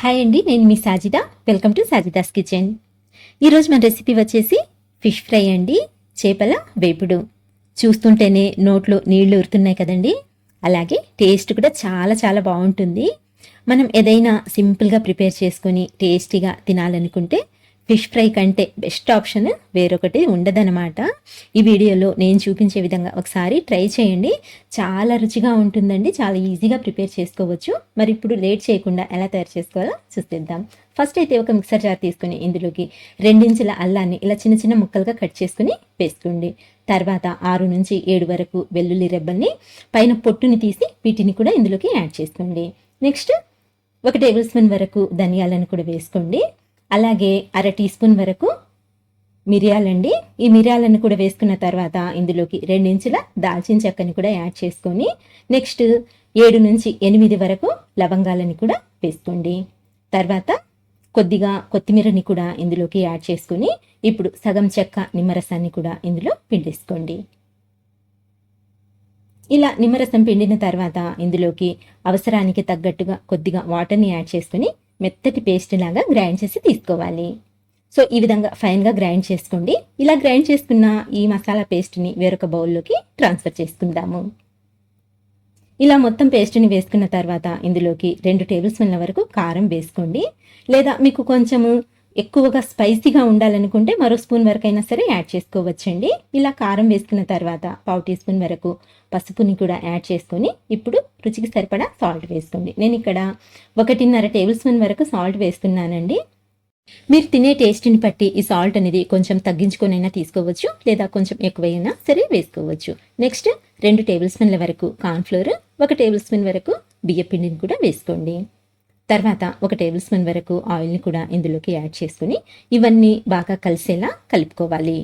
Hi అండి నేను మీ Sajida. Welcome to Sajida's kitchen. ఈరోజు మన రెసిపీ వచ్చేసి ఫిష్ ఫ్రై అండి చేపల వేపుడు. చూస్తుంటేనే నోట్లో నీళ్ళు ఊరుతున్నాయి కదండి. అలాగే టేస్ట్ కూడా చాలా చాలా బాగుంటుంది. మనం ఏదైనా సింపుల్గా ప్రిపేర్ చేసుకొని టేస్టీగా తినాలనుకుంటే ఫిష్ ఫ్రై కంటే బెస్ట్ ఆప్షన్ వేరొకటి ఉండదన్నమాట. ఈ వీడియోలో నేను చూపించే విధంగా ఒకసారి ట్రై చేయండి. చాలా రుచిగా ఉంటుందండి. చాలా ఈజీగా ప్రిపేర్ చేసుకోవచ్చు. మరి ఇప్పుడు లేట్ చేయకుండా ఎలా తయారు చేసుకోవాలో చూసేద్దాం. ఫస్ట్ అయితే ఒక మిక్సర్ జార్ తీసుకుని ఇందులోకి రెండించుల అల్లాన్ని ఇలా చిన్న చిన్న ముక్కలుగా కట్ చేసుకుని వేసుకోండి. తర్వాత ఆరు నుంచి ఏడు వరకు వెల్లుల్లి రెబ్బల్ని పైన పొట్టుని తీసి వీటిని కూడా ఇందులోకి యాడ్ చేసుకోండి. నెక్స్ట్ ఒక టేబుల్ స్పూన్ వరకు ధనియాలను కూడా వేసుకోండి. అలాగే అర టీ స్పూన్ వరకు మిరియాలండి ఈ మిరియాలను కూడా వేసుకున్న తర్వాత ఇందులోకి రెండించుల దాల్చిన చెక్కని కూడా యాడ్ చేసుకొని నెక్స్ట్ ఏడు నుంచి ఎనిమిది వరకు లవంగాలని కూడా వేసుకోండి. తర్వాత కొద్దిగా కొత్తిమీరని కూడా ఇందులోకి యాడ్ చేసుకొని ఇప్పుడు సగం చెక్క నిమ్మరసాన్ని కూడా ఇందులో పిండేసుకోండి. ఇలా నిమ్మరసం పిండిన తర్వాత ఇందులోకి అవసరానికి తగ్గట్టుగా కొద్దిగా వాటర్ని యాడ్ చేసుకుని మెత్తటి పేస్ట్ లాగా గ్రైండ్ చేసి తీసుకోవాలి. సో ఈ విధంగా ఫైన్గా గ్రైండ్ చేసుకోండి. ఇలా గ్రైండ్ చేసుకున్న ఈ మసాలా పేస్ట్ని వేరొక బౌల్లోకి ట్రాన్స్ఫర్ చేసుకుందాము. ఇలా మొత్తం పేస్ట్ని వేసుకున్న తర్వాత ఇందులోకి రెండు టేబుల్ స్పూన్ల వరకు కారం వేసుకోండి. లేదా మీకు కొంచెము ఎక్కువగా స్పైసీగా ఉండాలనుకుంటే మరో స్పూన్ వరకు అయినా సరే యాడ్ చేసుకోవచ్చండి. ఇలా కారం వేసుకున్న తర్వాత పావు టీ స్పూన్ వరకు పసుపుని కూడా యాడ్ చేసుకొని ఇప్పుడు రుచికి సరిపడా సాల్ట్ వేసుకోండి. నేను ఇక్కడ ఒకటిన్నర టేబుల్ స్పూన్ వరకు సాల్ట్ వేస్తున్నానండి. మీరు తినే టేస్ట్ని బట్టి ఈ సాల్ట్ అనేది కొంచెం తగ్గించుకొనైనా తీసుకోవచ్చు లేదా కొంచెం ఎక్కువైనా సరే వేసుకోవచ్చు. నెక్స్ట్ రెండు టేబుల్ స్పూన్ల వరకు కార్న్ఫ్లోర్ ఒక టేబుల్ స్పూన్ వరకు బియ్యపిండిని కూడా వేసుకోండి. తర్వాత ఒక టేబుల్ స్పూన్ వరకు ఆయిల్ని కూడా ఇందులోకి యాడ్ చేసుకుని ఇవన్నీ బాగా కలిసేలా కలుపుకోవాలి.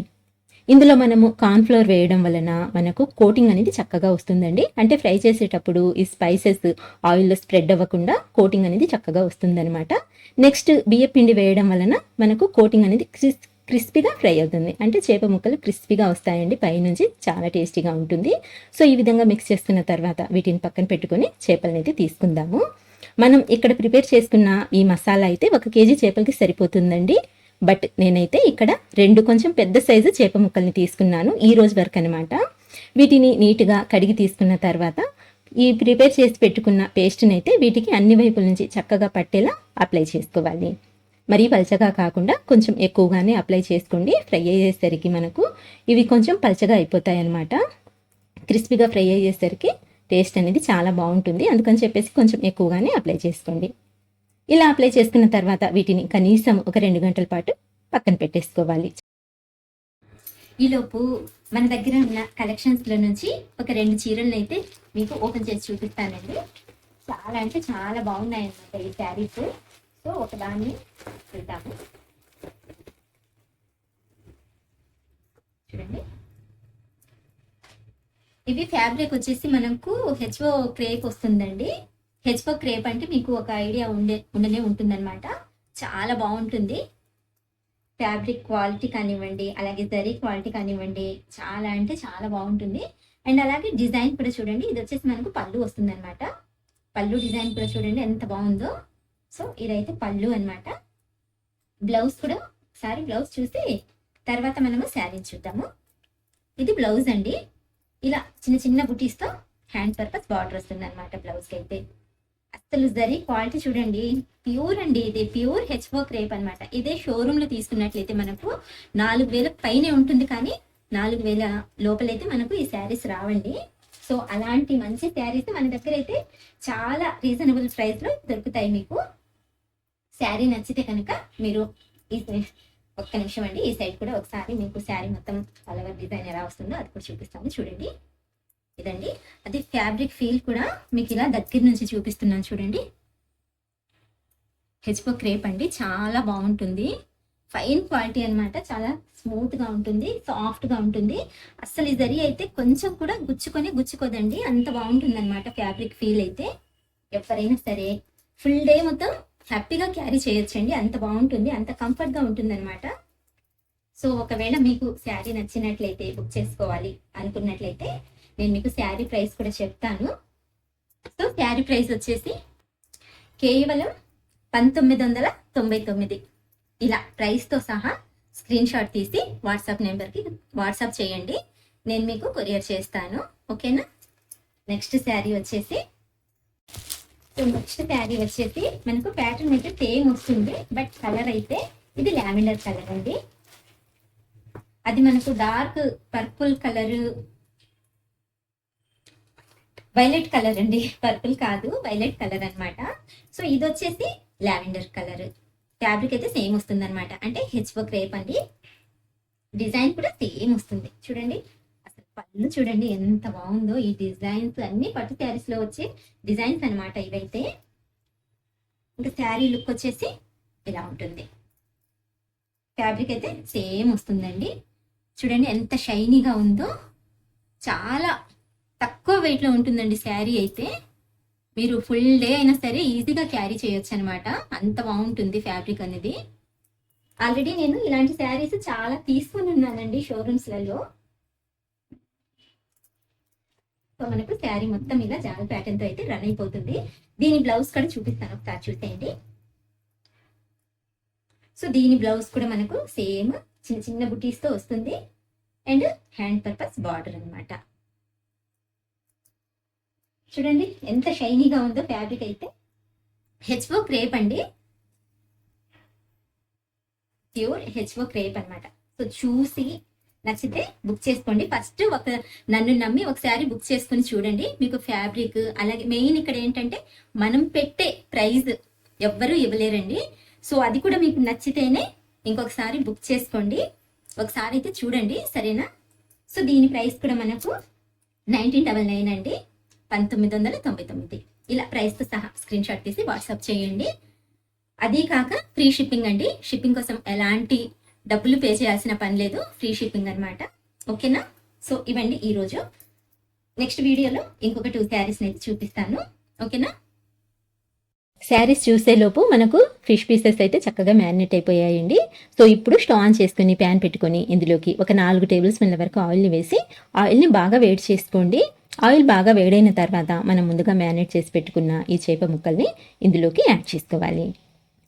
ఇందులో మనము కార్న్ఫ్లోర్ వేయడం వలన మనకు కోటింగ్ అనేది చక్కగా వస్తుందండి. అంటే ఫ్రై చేసేటప్పుడు ఈ స్పైసెస్ ఆయిల్లో స్ప్రెడ్ అవ్వకుండా కోటింగ్ అనేది చక్కగా వస్తుందన్నమాట. నెక్స్ట్ బియ్య పిండి వేయడం వలన మనకు కోటింగ్ అనేది క్రిస్ క్రిస్పీగా ఫ్రై అవుతుంది. అంటే చేప ముక్కలు క్రిస్పీగా వస్తాయండి. పైనుంచి చాలా టేస్టీగా ఉంటుంది. సో ఈ విధంగా మిక్స్ చేసుకున్న తర్వాత వీటిని పక్కన పెట్టుకొని చేపలను అయితే తీసుకుందాము. మనం ఇక్కడ ప్రిపేర్ చేసుకున్న ఈ మసాలా అయితే ఒక కేజీ చేపలకి సరిపోతుందండి. బట్ నేనైతే ఇక్కడ రెండు కొంచెం పెద్ద సైజు చేప ముక్కల్ని తీసుకున్నాను ఈ రోజు వరకు అనమాట వీటిని నీట్గా కడిగి తీసుకున్న తర్వాత ఈ ప్రిపేర్ చేసి పెట్టుకున్న పేస్ట్ని అయితే వీటికి అన్ని వైపుల నుంచి చక్కగా పట్టేలా అప్లై చేసుకోవాలి. మరీ పలచగా కాకుండా కొంచెం ఎక్కువగానే అప్లై చేసుకోండి. ఫ్రై అయ్యేసరికి మనకు ఇవి కొంచెం పలచగా అయిపోతాయి అన్నమాట క్రిస్పీగా ఫ్రై అయ్యేసరికి టేస్ట్ అనేది చాలా బాగుంటుంది. అందుకని చెప్పేసి కొంచెం ఎక్కువగానే అప్లై చేసుకోండి. ఇలా అప్లై చేసుకున్న తర్వాత వీటిని కనీసం ఒక రెండు గంటల పాటు పక్కన పెట్టేసుకోవాలి. ఈలోపు మన దగ్గర ఉన్న కలెక్షన్స్లో నుంచి ఒక రెండు చీరలను అయితే మీకు ఓపెన్ చేసి చూపిస్తానండి. చాలా అంటే చాలా బాగున్నాయి అన్నమాట ఈ శారీస్. సో ఒకదాన్ని చూద్దాము చూడండి ఇవి ఫ్యాబ్రిక్ వచ్చేసి మనకు హెచ్ఓ క్రేప్ వస్తుందండి. హెచ్ఓ క్రేప్ అంటే మీకు ఒక ఐడియా ఉండే ఉండనే ఉంటుందన్నమాట. చాలా బాగుంటుంది. ఫ్యాబ్రిక్ క్వాలిటీ కానివ్వండి అలాగే జరీ క్వాలిటీ కానివ్వండి చాలా అంటే చాలా బాగుంటుంది. అండ్ అలాగే డిజైన్ కూడా చూడండి. ఇది వచ్చేసి మనకు పళ్ళు వస్తుందన్నమాట. పళ్ళు డిజైన్ కూడా చూడండి ఎంత బాగుందో. సో ఇదైతే పళ్ళు అన్నమాట. బ్లౌజ్ కూడా ఒకసారి బ్లౌజ్ చూసి తర్వాత మనము శారీ చూద్దాము. ఇది బ్లౌజ్ అండి. ఇలా చిన్న చిన్న బుటీస్తో హ్యాండ్ పర్పస్ బార్డర్ వస్తుంది అనమాట బ్లౌజ్కి అయితే అసలు జరీ క్వాలిటీ చూడండి ప్యూర్ అండి ఇది ప్యూర్ హెచ్ వర్క్ క్రేప్ అనమాట ఇదే షోరూమ్లో తీసుకున్నట్లయితే మనకు నాలుగు వేల పైనే ఉంటుంది కానీ నాలుగు వేల లోపలైతే మనకు ఈ శారీస్ రావండి. సో అలాంటి మంచి శారీస్ మన దగ్గర అయితే చాలా రీజనబుల్ ప్రైస్లో దొరుకుతాయి మీకు. శారీ నచ్చితే కనుక మీరు ఈ ఒక్క నిమిషం అండి. ఈ సైడ్ కూడా ఒకసారి మీకు శారీ మొత్తం కలర్ డిజైన్ ఎలా వస్తుందో అది కూడా చూపిస్తాను. చూడండి. ఇదండి. అది ఫ్యాబ్రిక్ ఫీల్ కూడా మీకు ఇలా దగ్గర నుంచి చూపిస్తున్నాను చూడండి. హెచ్పో క్రేప్ అండి. చాలా బాగుంటుంది. ఫైన్ క్వాలిటీ అనమాట చాలా స్మూత్గా ఉంటుంది. సాఫ్ట్గా ఉంటుంది. అస్సలు ఈ జరి అయితే కొంచెం కూడా గుచ్చుకొని గుచ్చుకోదండి. అంత బాగుంటుంది అనమాట ఫ్యాబ్రిక్ ఫీల్ అయితే. ఎవరైనా సరే. ఫుల్ డే మొత్తం హ్యాపీగా క్యారీ చేయొచ్చండి. అంత బాగుంటుంది. అంత కంఫర్ట్గా ఉంటుంది అనమాట సో ఒకవేళ మీకు శారీ నచ్చినట్లయితే బుక్ చేసుకోవాలి అనుకున్నట్లయితే నేను మీకు శారీ ప్రైస్ కూడా చెప్తాను. సో శారీ ప్రైస్ వచ్చేసి కేవలం పంతొమ్మిది వందల తొంభై తొమ్మిది. ఇలా ప్రైస్తో సహా స్క్రీన్ షాట్ తీసి వాట్సాప్ నెంబర్కి వాట్సాప్ చేయండి. నేను మీకు కొరియర్ చేస్తాను. ఓకేనా? నెక్స్ట్ శారీ వచ్చేసి నెక్స్ట్ శారీ వచ్చేసి మనకు ప్యాటర్న్ అయితే సేమ్ వస్తుంది బట్ కలర్ అయితే ఇది లావెండర్ కలర్ అండి. అది మనకు dark purple colour violet colour అండి. పర్పుల్ కాదు వైలెట్ కలర్ అన్నమాట. సో ఇది వచ్చేసి లావెండర్ కలర్ ఫ్యాబ్రిక్ అయితే సేమ్ వస్తుంది అనమాట అంటే హెచ్ క్రేప్ అండి. డిజైన్ కూడా సేమ్ వస్తుంది. చూడండి. పళ్ళు చూడండి ఎంత బాగుందో ఈ డిజైన్స్ అన్ని. పట్టు శారీస్లో వచ్చే డిజైన్స్ అనమాట ఇవైతే. ఇంకా శారీ లుక్ వచ్చేసి ఇలా ఉంటుంది. ఫ్యాబ్రిక్ అయితే సేమ్ వస్తుందండి. చూడండి ఎంత షైనీగా ఉందో. చాలా తక్కువ వెయిట్లో ఉంటుందండి శారీ అయితే. మీరు ఫుల్ డే అయినా సరే ఈజీగా క్యారీ చేయొచ్చు అనమాట అంత బాగుంటుంది ఫ్యాబ్రిక్ అనేది. ఆల్రెడీ నేను ఇలాంటి శారీస్ చాలా తీసుకుని ఉన్నానండి షోరూమ్స్లలో సో మనకు శారీ మొత్తం ఇలా జాల్ ప్యాటర్న్తో అయితే రన్ అయిపోతుంది. దీని బ్లౌజ్ కూడా చూపిస్తాను ఒకసారి చూసేయండి. సో దీని బ్లౌజ్ కూడా మనకు సేమ్ చిన్న చిన్న బుటీస్తో వస్తుంది. అండ్ హ్యాండ్ పర్పస్ బార్డర్ అన్నమాట. చూడండి ఎంత షైనీగా ఉందో ఫ్యాబ్రిక్ అయితే. హెచ్ఓ క్రేప్ అండి. ప్యూర్ హెచ్ఓ క్రేప్ అన్నమాట. సో చూసి నచ్చితే బుక్ చేసుకోండి. ఫస్ట్ ఒక నన్ను నమ్మి ఒకసారి బుక్ చేసుకుని చూడండి. మీకు ఫ్యాబ్రిక్ అలాగే మెయిన్ ఇక్కడ ఏంటంటే మనం పెట్టే ప్రైజ్ ఎవ్వరూ ఇవ్వలేరండి. సో అది కూడా మీకు నచ్చితేనే ఇంకొకసారి బుక్ చేసుకోండి. ఒకసారి అయితే చూడండి. సరేనా? సో దీని ప్రైస్ కూడా మనకు నైన్టీన్ డబల్ నైన్ అండి. పంతొమ్మిది వందల తొంభై తొమ్మిది. ఇలా ప్రైస్తో సహా స్క్రీన్ షాట్ తీసి వాట్సాప్ చేయండి. అదీ కాక ఫ్రీ షిప్పింగ్ అండి. షిప్పింగ్ కోసం ఎలాంటి డబ్బులు పే చేయాల్సిన పని లేదు ఫ్రీ షిప్పింగ్ అనమాట ఓకేనా? సో ఇవండి ఈరోజు. నెక్స్ట్ వీడియోలో ఇంకొక టూ శారీస్ అయితే చూపిస్తాను. ఓకేనా? శారీస్ చూసేలోపు మనకు ఫిష్ పీసెస్ అయితే చక్కగా మ్యారినేట్ అయిపోయాయండి. సో ఇప్పుడు స్టవ్ ఆన్ చేసుకుని ప్యాన్ పెట్టుకొని ఇందులోకి ఒక నాలుగు టేబుల్ స్పూన్ల వరకు ఆయిల్ని వేసి ఆయిల్ని బాగా వేడి చేసుకోండి. ఆయిల్ బాగా వేడైన తర్వాత మనం ముందుగా మ్యారినేట్ చేసి పెట్టుకున్న ఈ చేప ముక్కల్ని ఇందులోకి యాడ్ చేసుకోవాలి.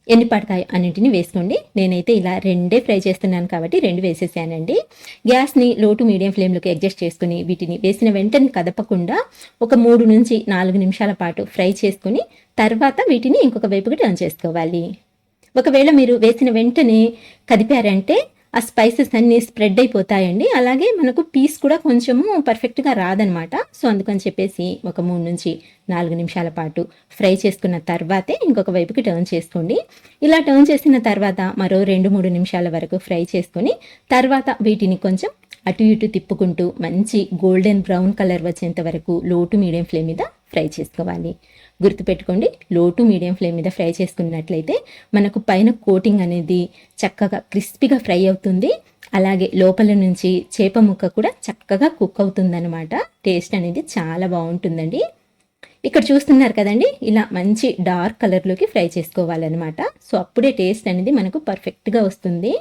ఎన్నిపాటకాయ అన్నింటిని వేసుకోండి. నేనైతే ఇలా రెండే ఫ్రై చేస్తున్నాను కాబట్టి రెండు వేసేసానండి. గ్యాస్ని లో టు మీడియం ఫ్లేమ్లోకి అడ్జస్ట్ చేసుకుని వీటిని వేసిన వెంటనే కదపకుండా ఒక మూడు నుంచి నాలుగు నిమిషాల పాటు ఫ్రై చేసుకుని తర్వాత వీటిని ఇంకొక వైపుకి టర్న్ చేసుకోవాలి. ఒకవేళ మీరు వేసిన వెంటనే కదిపారంటే ఆ స్పైసెస్ అన్నీ స్ప్రెడ్ అయిపోతాయండి. అలాగే మనకు పీస్ కూడా కొంచెము పర్ఫెక్ట్గా రాదనమాట. సో అందుకని చెప్పేసి ఒక మూడు నుంచి నాలుగు నిమిషాల పాటు ఫ్రై చేసుకున్న తర్వాతే ఇంకొక వైపుకి టర్న్ చేసుకోండి. ఇలా టర్న్ చేసిన తర్వాత మరో రెండు మూడు నిమిషాల వరకు ఫ్రై చేసుకొని తర్వాత వీటిని కొంచెం అటు ఇటు తిప్పుకుంటూ మంచి గోల్డెన్ బ్రౌన్ కలర్ వచ్చేంత వరకు లోటు మీడియం ఫ్లేమ్ మీద ఫ్రై చేసుకోవాలి. గుర్తుపెట్టుకోండి లోటు మీడియం ఫ్లేమ్ మీద ఫ్రై చేసుకున్నట్లయితే మనకు పైన కోటింగ్ అనేది చక్కగా క్రిస్పీగా ఫ్రై అవుతుంది. అలాగే లోపల నుంచి చేప ముక్క కూడా చక్కగా కుక్ అవుతుందన్నమాట. టేస్ట్ అనేది చాలా బాగుంటుందండి. ఇక్కడ చూస్తున్నారు కదండి ఇలా మంచి డార్క్ కలర్లోకి ఫ్రై చేసుకోవాలన్నమాట. సో అప్పుడే టేస్ట్ అనేది మనకు పర్ఫెక్ట్గా వస్తుంది.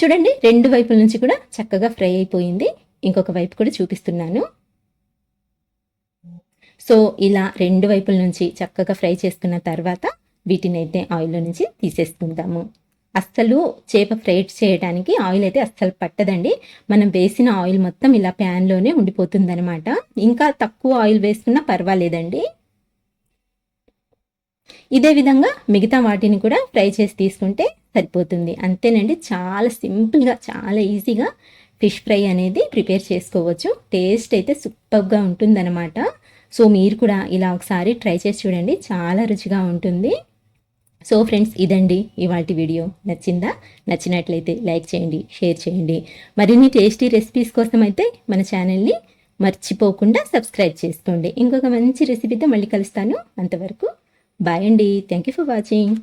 చూడండి రెండు వైపుల నుంచి కూడా చక్కగా ఫ్రై అయిపోయింది. ఇంకొక వైపు కూడా చూపిస్తున్నాను. సో ఇలా రెండు వైపుల నుంచి చక్కగా ఫ్రై చేసుకున్న తర్వాత వీటిని అయితే ఆయిల్లో నుంచి తీసేసుకుందాము. అస్సలు చేప ఫ్రై చేయడానికి ఆయిల్ అయితే అస్సలు పట్టదండి. మనం వేసిన ఆయిల్ మొత్తం ఇలా ప్యాన్లోనే ఉండిపోతుందనమాట ఇంకా తక్కువ ఆయిల్ వేసుకున్నా పర్వాలేదండి. ఇదే విధంగా మిగతా వాటిని కూడా ఫ్రై చేసి తీసుకుంటే సరిపోతుంది. అంతేనండి చాలా సింపుల్గా చాలా ఈజీగా ఫిష్ ఫ్రై అనేది ప్రిపేర్ చేసుకోవచ్చు. టేస్ట్ అయితే సూపర్గా ఉంటుందన్నమాట. సో మీరు కూడా ఇలా ఒకసారి ట్రై చేసి చూడండి చాలా రుచిగా ఉంటుంది. సో ఫ్రెండ్స్ ఇదండి ఇవాటి వీడియో. నచ్చిందా? నచ్చినట్లయితే లైక్ చేయండి షేర్ చేయండి. మరిన్ని టేస్టీ రెసిపీస్ కోసం అయితే మన ఛానల్ని మర్చిపోకుండా సబ్స్క్రైబ్ చేసుకోండి. ఇంకొక మంచి రెసిపీతో మళ్ళీ కలుస్తాను. అంతవరకు బాయ్ అండి. Thank you for watching.